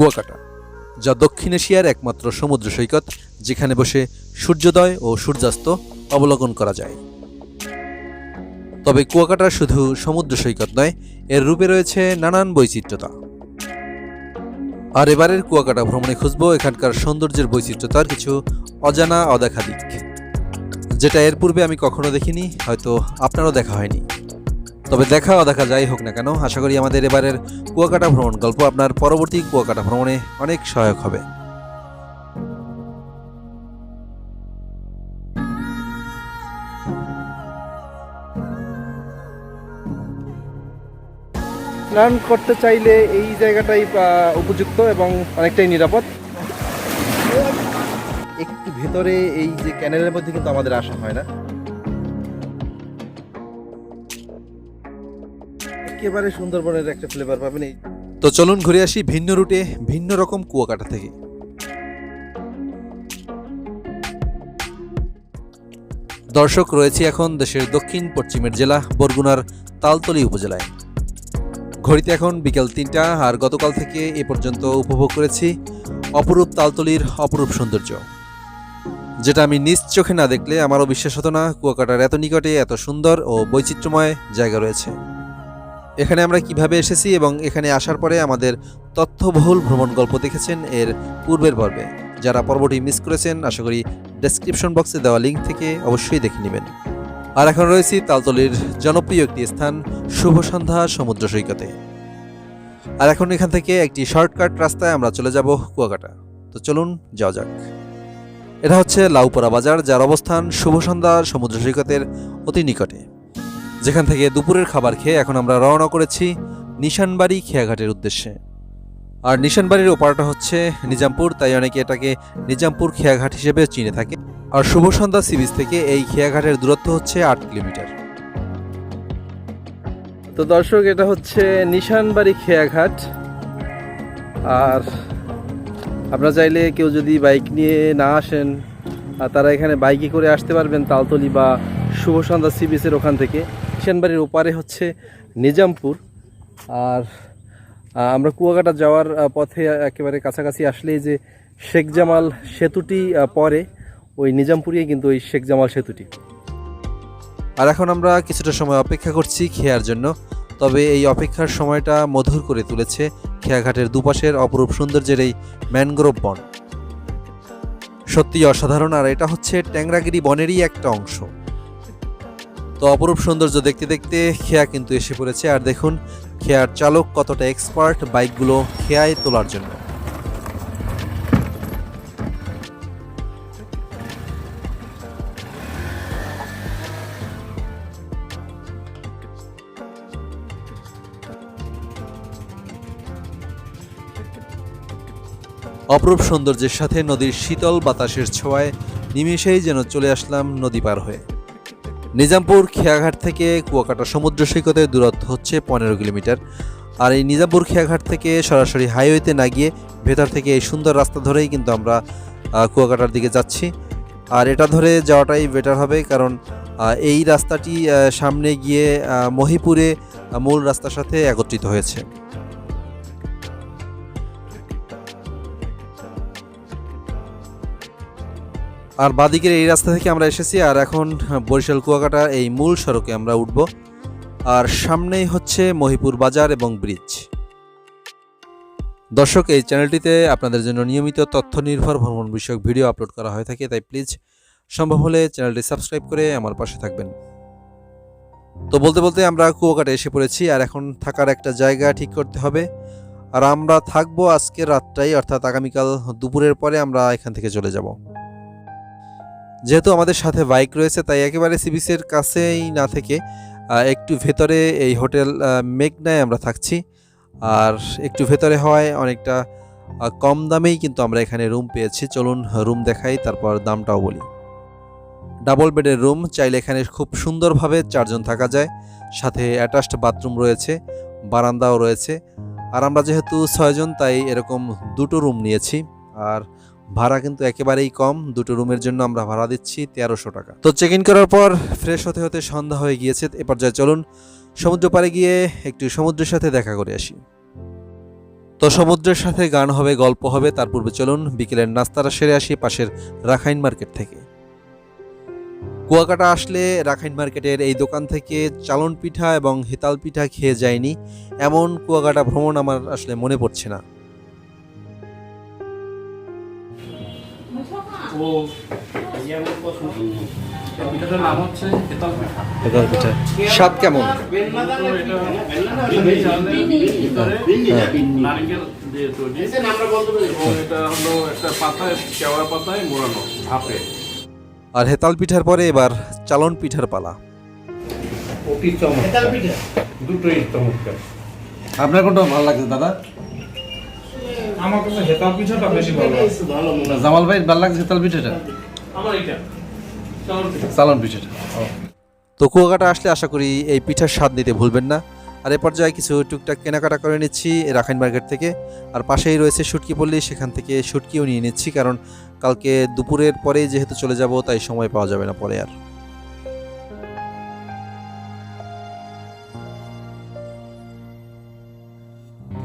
কুয়াকাটা, যা দক্ষিণ এশিয়ার একমাত্র সমুদ্র সৈকত, যেখানে বসে সূর্যোদয় ও সূর্যাস্ত অবলোকন করা যায়। তবে কুয়াকাটা শুধু সমুদ্র সৈকত নয়, এর রূপে রয়েছে নানান বৈচিত্র্যতা। আর এবারের কুয়াকাটা ভ্রমণে খুঁজব এখানকার সৌন্দর্যের বৈচিত্র্যতার কিছু অজানা অদেখা দিক, যেটা এর পূর্বে আমি কখনো দেখিনি, হয়তো আপনারও দেখা হয়নি। তবে দেখা অদেখা যাই হোক না কেন আশা করি আমাদের এবারের কুয়াকাটা ভ্রমণ গল্প আপনার পরবর্তী কুয়াকাটা ভ্রমণে অনেক সহায়ক হবে। স্নান করতে চাইলে এই জায়গাটাই আহ, উপযুক্ত এবং অনেকটাই নিরাপদ। একটু ভেতরে এই যে ক্যানেলের মধ্যে কিন্তু আমাদের আসা হয় না। একেবারে সুন্দরবনের একটা ফ্লেভার পাবেন এই তো চলুন ঘুরে আসি ভিন্ন রুটে ভিন্ন রকম কুয়াকাটা থেকে। দর্শক, রয়েছে এখন দেশের দক্ষিণ, পশ্চিমের জেলা, বরগুনার তালতলি উপজেলায়। ঘড়িতে এখন বিকেল তিনটা, আর গতকাল থেকে এ পর্যন্ত উপভোগ করেছি অপরূপ তালতলির অপরূপ সৌন্দর্য। যেটা আমি নিজ চোখে না দেখলে আমারও বিশ্বাস হতো না, কুয়াকাটার এত নিকটে এত সুন্দর ও বৈচিত্র্যময় জায়গা রয়েছে। এখানে আমরা কীভাবে এসেছি এবং এখানে আসার পরে আমাদের তথ্যবহুল ভ্রমণ গল্প দেখেছেন এর পূর্বের পর্বে। যারা পর্বটি মিস করেছেন, আশা করি ডেসক্রিপশন বক্সে দেওয়া লিঙ্ক থেকে অবশ্যই দেখে নেবেন। আর এখন রয়েছি তালতলির জনপ্রিয় একটি স্থান, শুভ সন্ধ্যা সমুদ্র সৈকতে। আর এখন এখান থেকে একটি শর্টকাট রাস্তায় আমরা চলে যাব কুয়াকাটা। তো চলুন, যাওয়া যাক। এটা হচ্ছে লাউপাড়া বাজার, যার অবস্থান শুভ সন্ধ্যা সমুদ্র সৈকতের অতি নিকটে। যেখান থেকে দুপুরের খাবার খেয়ে এখন আমরা রওনা করেছি নিশানবাড়ি খেয়াঘাটের উদ্দেশ্যে। আর নিশানবাড়ির ওপারটা হচ্ছে নিজামপুর, তাই অনেকে এটাকে নিজামপুর খেয়াঘাট হিসেবে চিনে থাকে। আর শুভ সন্ধ্যা সি থেকে এই খেয়াঘাটের দূরত্ব হচ্ছে আট কিলোমিটার। তো দর্শক, এটা হচ্ছে নিশানবাড়ি খেয়াঘাট। আর আপনারা চাইলে কেউ যদি বাইক নিয়ে না আসেন, আর তারা এখানে বাইকে করে আসতে পারবেন তালতলি বা শুভ সন্ধ্যা সি ওখান থেকে। নিশানবাড়ির ওপারে হচ্ছে নিজামপুর। আর আমরা কুয়াকাটা যাওয়ার পথে একেবারে কাছাকাছি আসলেই যে শেখ জামাল সেতুটি পরে ওই নিজামপুরেই কিন্তু ওই শেখ জামাল সেতুটি। আর এখন আমরা কিছুটা সময় অপেক্ষা করছি খেয়ার জন্য। তবে এই অপেক্ষার সময়টা মধুর করে তুলেছে খেয়াঘাটের দুপাশের অপরূপ সৌন্দর্যের এই ম্যানগ্রোভ বন। সত্যি অসাধারণ, আর এটা হচ্ছে ট্যাংরাগিরি বনেরই একটা অংশ। তো অপরূপ সৌন্দর্য দেখতে দেখতে খেয়া কিন্তু এসে পড়েছে। আর দেখুন, খেয়ার চালক কতটা এক্সপার্ট বাইকগুলো খেয়ায় তোলার জন্য। অপরূপ সৌন্দর্যের সাথে নদীর শীতল বাতাসের ছোঁয়ায় নিমেষেই যেন চলে আসলাম নদী পার হয়ে। নিজামপুর খেয়াঘাট থেকে কুয়াকাটা সমুদ্র সৈকতের দূরত্ব হচ্ছে পনেরো কিলোমিটার। আর এই নিজামপুর খেয়াঘাট থেকে সরাসরি হাইওয়েতে না গিয়ে ভেতর থেকে এই সুন্দর রাস্তা ধরেই কিন্তু আমরা কুয়াকাটার দিকে যাচ্ছি। আর এটা ধরে যাওয়াটাই বেটার হবে কারণ এই রাস্তাটি সামনে গিয়ে মহিপুরে মূল রাস্তার সাথে একত্রিত হয়েছে। আর বাদিকের এই রাস্তা থেকে আমরা এসেছি, আর এখন বরিশাল কুয়াকাটা এই মূল সড়কে আমরা উঠব। আর সামনেই হচ্ছে মহিপুর বাজার এবং ব্রিজ। দর্শক, এই চ্যানেলটিতে আপনাদের জন্য নিয়মিত তথ্য নির্ভর ভ্রমণ বিষয়ক ভিডিও আপলোড করা হয়ে থাকে, তাই প্লিজ সম্ভব হলে চ্যানেলটি সাবস্ক্রাইব করে আমার পাশে থাকবেন। তো বলতে বলতে আমরা কুয়াকাটা এসে পড়েছি, আর এখন থাকার একটা জায়গা ঠিক করতে হবে। আর আমরা থাকব আজকের রাতটাই, অর্থাৎ আগামীকাল দুপুরের পরে আমরা এখান থেকে চলে যাব। যেহেতু আমাদের সাথে বাইক রয়েছে, তাই একেবারে সিবিসের কাছেই না থেকে একটু ভেতরে এই হোটেল মেঘনায় আমরা থাকছি। আর একটু ভেতরে হওয়ায় অনেকটা কম দামেই কিন্তু আমরা এখানে রুম পেয়েছি। চলুন রুম দেখাই, তারপর দামটাও বলি। ডাবল বেডের রুম চাইলে এখানে খুব সুন্দরভাবে চারজন থাকা যায়। সাথে অ্যাটাচড বাথরুম রয়েছে, বারান্দাও রয়েছে। আর আমরা যেহেতু ছয়জন, তাই এরকম দুটো রুম নিয়েছি। আর ভাড়া কিন্তু একেবারেই কম। দুটো রুমের জন্য আমরা ভাড়া দিচ্ছি তেরোশো টাকা। তো চেক ইন করার পর ফ্রেশ হতে হতে সন্ধ্যা হয়ে গিয়েছে। এ পর্যায়ে চলুন সমুদ্র পাড়ে গিয়ে একটু সমুদ্রের সাথে দেখা করে আসি। তো সমুদ্রের সাথে গান হবে, গল্প হবে। তার পূর্বে চলুন বিকেলের নাস্তাটা সেরে আসি পাশের রাখাইন মার্কেট থেকে। কুয়াকাটা আসলে রাখাইন মার্কেটের এই দোকান থেকে চালন পিঠা এবং হেতাল পিঠা খেয়ে যায়নি। এমন কুয়াকাটা ভ্রমণ আমার আসলে মনে পড়ছে না। ও পিঠাটার নাম হচ্ছে হেতাল পিঠা। হেতাল পিঠা। স্বাদ কেমন? নারকেল দিয়ে তৈরি। এটা হলো একটা পাতায় কেওড়া পাতায় মোড়ানো ভাপে। আর হেতাল পিঠার পরে এবার চালন পিঠার পালা। অতি চমৎকার। দুটোই চমৎকার। আপনার কোনটা ভালো লাগছে দাদা? আমার কাছে হেতাল পিঠাটা বেশি ভালো জামাল ভাই ভালো লাগছে হেতাল পিঠাটা? আমার এটা চালন পিঠাটা। তো কুয়াকাটা আসলে আশা করি এই পিঠার স্বাদ নিতে ভুলবেন না। আর এ পর্যায়ে কিছু টুকটাক কেনাকাটা করে নিচ্ছি রাখাইন মার্কেট থেকে। আর পাশেই রয়েছে শুটকি পল্লী সেখান থেকে শুটকিও নিয়ে নিচ্ছি কারণ কালকে দুপুরের পরে যেহেতু চলে যাব তাই সময় পাওয়া যাবে না পরে আর।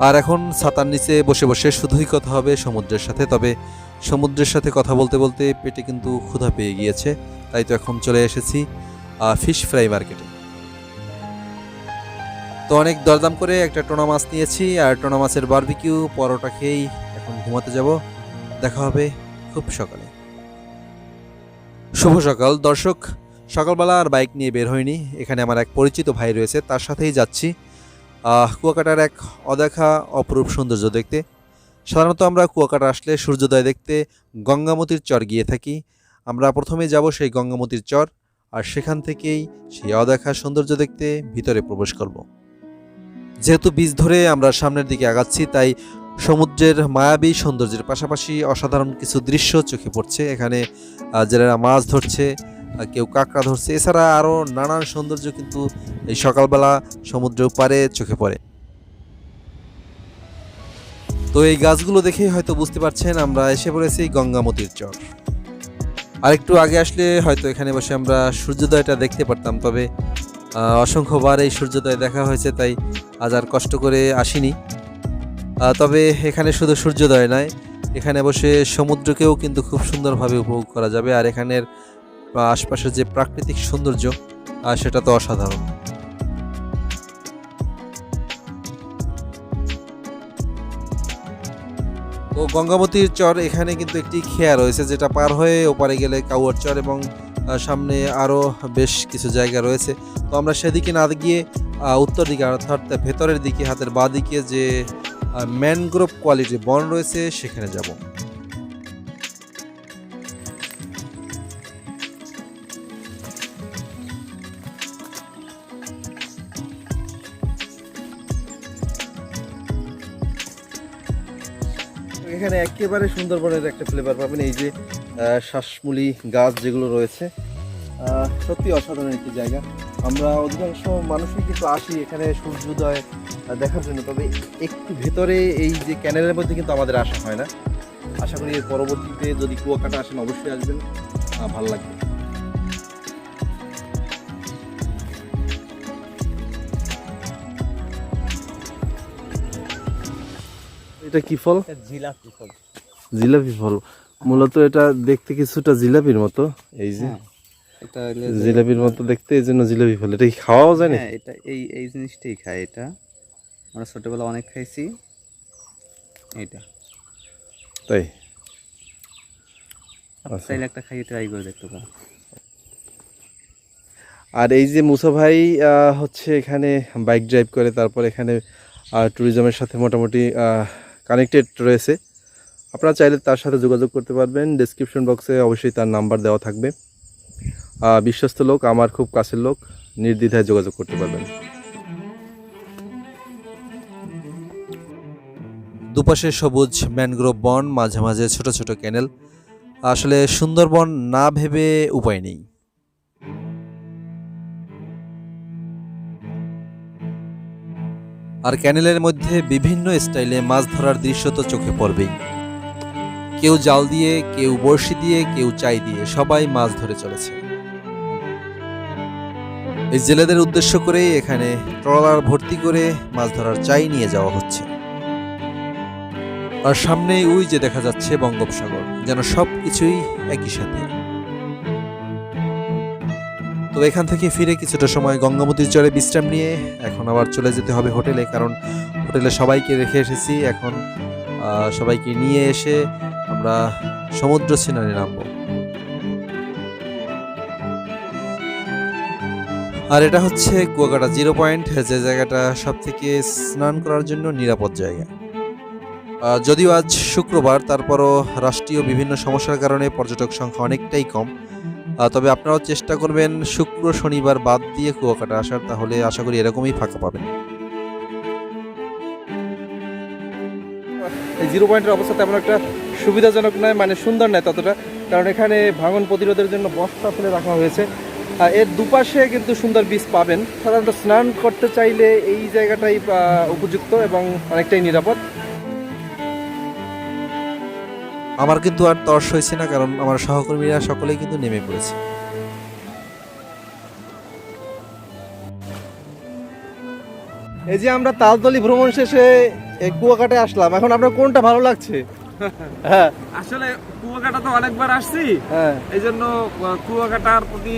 আর এখন ছাতার নিচে বসে বসে শুধুই কথা হবে সমুদ্রের সাথে, তবে সমুদ্রের সাথে কথা বলতে বলতে পেটে কিন্তু ক্ষুধা পেয়ে গিয়েছে, তাই তো এখন চলে এসেছি ফিশ ফ্রাই মার্কেটে তো অনেক দরদাম করে একটা টোনা মাছ নিয়েছি, আর টোনা মাছের বারবিকিউ পরোটা খেয়েই এখন ঘুমাতে যাব। দেখা হবে খুব সকালে। শুভ সকাল। দর্শক, সকালবেলা আর বাইক নিয়ে বের হয়নি এখানে আমার এক পরিচিত ভাই রয়েছে, তার সাথেই যাচ্ছি। কুয়াকাটার এক অদেখা অপরূপ সৌন্দর্য দেখতে। সাধারণত আমরা কুয়াকাটা আসলে সূর্যোদয় দেখতে গঙ্গামতির চর গিয়ে থাকি। আমরা প্রথমে যাব সেই গঙ্গামতির চর আর সেখান থেকেই সেই অদেখা সৌন্দর্য দেখতে ভিতরে প্রবেশ করব। যেহেতু বীজ ধরে আমরা সামনের দিকে আগাচ্ছি, তাই সমুদ্রের মায়াবী সৌন্দর্যের পাশাপাশি অসাধারণ কিছু দৃশ্য চোখে পড়ছে। এখানে জেলেরা মাছ ধরছে কেউ কাঁকড়া ধরছে। এছাড়া আরও নানান সৌন্দর্য কিন্তু এই সকালবেলা সমুদ্রের পারে চোখে পড়ে। তো এই গাছগুলো দেখেই হয়তো বুঝতে পারছেন, আমরা এসে পড়েছি গঙ্গামতির চর। আর একটু আগে আসলে হয়তো এখানে বসে আমরা সূর্যোদয়টা দেখতে পারতাম, তবে অসংখ্যবার এই সূর্যোদয় দেখা হয়েছে, তাই আজ আর কষ্ট করে আসিনি। তবে এখানে শুধু সূর্যোদয় নয়, এখানে বসে সমুদ্রকেও কিন্তু খুব সুন্দরভাবে উপভোগ করা যাবে, আর এখানের আহ, আশপাশের যে প্রাকৃতিক সৌন্দর্য সেটা তো অসাধারণ। তো গঙ্গামতির চর এখানে কিন্তু একটি খেয়া রয়েছে যেটা পার হয়ে ওপারে গেলে কাউয়ার চর এবং সামনে আরও বেশ কিছু জায়গা রয়েছে। তো আমরা সেদিকে না গিয়ে উত্তর দিকে অর্থাৎ ভেতরের দিকে হাতের বাঁ দিকে যে ম্যানগ্রোভ কোয়ালিটির বন রয়েছে সেখানে যাব। এখানে একেবারে সুন্দরবনের একটা ফ্লেভার পাবেন, এই যে শ্বাসমূলি গাছ যেগুলো রয়েছে। সত্যি অসাধারণ একটি জায়গা। আমরা অধিকাংশ মানুষই কিন্তু আসি এখানে সূর্যোদয় দেখার জন্য, তবে একটু ভেতরে এই যে ক্যানেলের মধ্যে কিন্তু আমাদের আসা হয় না। আশা করি এর পরবর্তীতে যদি কুয়াকাটা আসেন, অবশ্যই আসবেন। ভালো লাগবে। এটা কি ফল? জিলাপি ফল। জিলাপি ফল। মূলত এটা দেখতে কিছুটা জিলাপির মতো এই যে। হ্যাঁ, এটা যে- জিলাপির মতো দেখতে এই জন্য জিলাপি ফল। এটা কি খাওয়াও যায় না হ্যাঁ এটা এই এই জিনিসটাই খায় এটা। আমরা ছোটবেলা অনেক খাইছি। এইটা। তাই? আচ্ছা। চাইলে একটা খাইয়ে ট্রাই করে দেখতে পারেন। আর এই যে মুসা ভাই আহ, হচ্ছে এখানে বাইক ড্রাইভ করে তারপর এখানে ট্যুরিজমের সাথে মোটামুটি কানেক্টেড রয়েছে। আপনারা চাইলে তার সাথে যোগাযোগ করতে পারবেন। ডেসক্রিপশন বক্সে অবশ্যই তার নাম্বার দেওয়া থাকবে। বিশ্বস্ত লোক, আমার খুব কাছের লোক, নির্দ্বিধায় যোগাযোগ করতে পারবেন। দুপাশে সবুজ ম্যানগ্রোভ বন, মাঝে মাঝে ছোট ছোট ক্যানেল। আসলে সুন্দরবন না ভেবে উপায় নেই। আর ক্যানেলের মধ্যে বিভিন্ন স্টাইলে মাছ ধরার দৃশ্য তো চোখে পড়বেই। কেউ জাল দিয়ে, কেউ বড়শি দিয়ে, কেউ চাই দিয়ে সবাই মাছ ধরে চলেছে। এই জেলেদের উদ্দেশ্য করেই এখানে ট্রলার ভর্তি করে মাছ ধরার চাই নিয়ে যাওয়া হচ্ছে। আর সামনেই ওই যে দেখা যাচ্ছে বঙ্গোপসাগর, যেন সব কিছুই একই সাথে। তো এখান থেকে ফিরে কিছুটা সময় গঙ্গামতির চরে বিশ্রাম নিয়ে এখন আবার চলে যেতে হবে হোটেলে, কারণ হোটেলে সবাইকে রেখে এসেছি। এখন সবাইকে নিয়ে এসে আমরা সমুদ্র সিনারি নামবো। আর এটা হচ্ছে কুয়াকাটা জিরো পয়েন্ট, যে জায়গাটা সব থেকে স্নান করার জন্য নিরাপদ জায়গা। যদিও আজ শুক্রবার, তারপরও রাষ্ট্রীয় বিভিন্ন সমস্যার কারণে পর্যটক সংখ্যা অনেকটাই কম। তবে আপনারাও চেষ্টা করবেন শুক্র, শনিবার বাদ দিয়ে কুয়াকাটা আসার, তাহলে আশা করি এরকমই ফাঁকা পাবেন। এই জিরো পয়েন্টের অবস্থা তেমন একটা সুবিধাজনক নয় মানে সুন্দর নয় ততটা। কারণ এখানে ভাঙন প্রতিরোধের জন্য বস্তা ফেলে রাখা হয়েছে। এর দুপাশে কিন্তু সুন্দর বীজ পাবেন। সাধারণত স্নান করতে চাইলে এই জায়গাটাই উপযুক্ত এবং অনেকটাই নিরাপদ। আমার কিন্তু আর তর্স হয়েছে না কারণ আমার সহকর্মীরা সকলেই কিন্তু নেমে পড়েছে। এই যে আমরা তালতলি ভ্রমণ শেষে এই কুয়াকাটায় আসলাম এখন আপনার কোনটা ভালো লাগছে? হ্যাঁ। আসলে কুয়াকাটা তো অনেকবার আসছি। হ্যাঁ। এই জন্য কুয়াকাটার প্রতি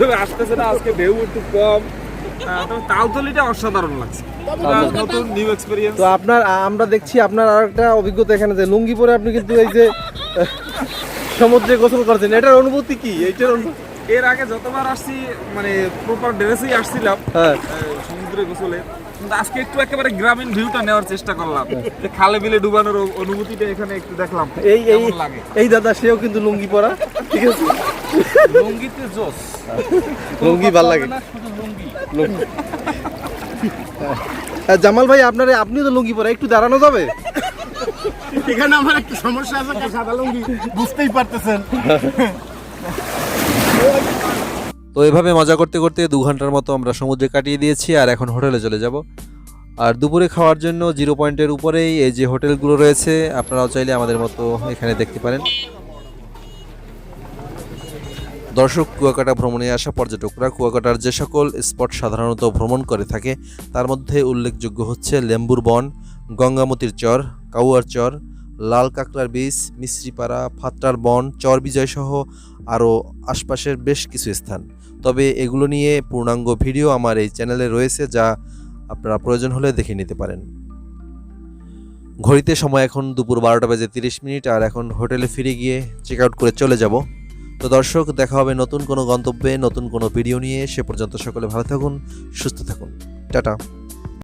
মানে আসতেছে না আজকে ঢেউ একটু কম। আহ, তালতলিটা অসাধারণ লাগছে। নতুন নিউ এক্সপেরিয়েন্স তো আপনার আমরা দেখছি আপনার আর একটা অভিজ্ঞতা এখানে যে লুঙ্গি পরে আপনি কিন্তু এই যে সমুদ্রে গোসল করছেন। এটার অনুভূতি কি? এইটার অনুভূতি এর আগে যতবার আসছি মানে প্রপার ড্রেসেই আসছিলাম হ্যাঁ। সমুদ্রে গোসলে। কিন্তু আজকে একটু একেবারে গ্রামীণ ভিউটা নেওয়ার চেষ্টা করলাম। যে খালে বিলে ডুবানোর অনুভূতিটা এখানে একটু দেখলাম এই এই এই দাদা সেও কিন্তু লুঙ্গি পরা ঠিক আছে? লুঙ্গিতে জোস। লুঙ্গি ভালো লাগে। লুঙ্গি। জামাল ভাই আপনার আপনিও তো লুঙ্গি পরা একটু দাঁড়ানো যাবে? এখানে আমার একটু সমস্যা আছে সাদা লুঙ্গি বুঝতেই পারতেছেন। তো এভাবে মজা করতে করতে দু ঘণ্টার মতো আমরা সমুদ্রে কাটিয়ে দিয়েছি আর এখন হোটেলে চলে যাব। আর দুপুরে খাওয়ার জন্য জিরো পয়েন্টের উপরেই এই যে হোটেলগুলো রয়েছে আপনারাও চাইলে আমাদের মতো এখানে দেখতে পারেন। দর্শক, কুয়াকাটা ভ্রমণে আসা পর্যটকরা কুয়াকাটার যে সকল স্পট সাধারণত ভ্রমণ করে থাকে, তার মধ্যে উল্লেখযোগ্য হচ্ছে লেম্বুর বন, গঙ্গামতির চর, কাউয়ার চর, লাল কাঁকড়ার বীজ মিশ্রিপাড়া, ফাত্রার বন, চর বিজয় সহ আরও আশপাশের বেশ কিছু স্থান। তবে এগুলো নিয়ে পূর্ণাঙ্গ ভিডিও আমার এই চ্যানেলে রয়েছে, যা আপনারা প্রয়োজন হলে দেখে নিতে পারেন। ঘড়িতে সময় এখন দুপুর বারোটা বেজে তিরিশ মিনিট, আর এখন হোটেলে ফিরে গিয়ে চেক আউট করে চলে যাব। তো দর্শক, দেখা হবে নতুন কোনো গন্তব্যে, নতুন কোনো ভিডিও নিয়ে। সে পর্যন্ত সকলে ভালো থাকুন, সুস্থ থাকুন। টাটা।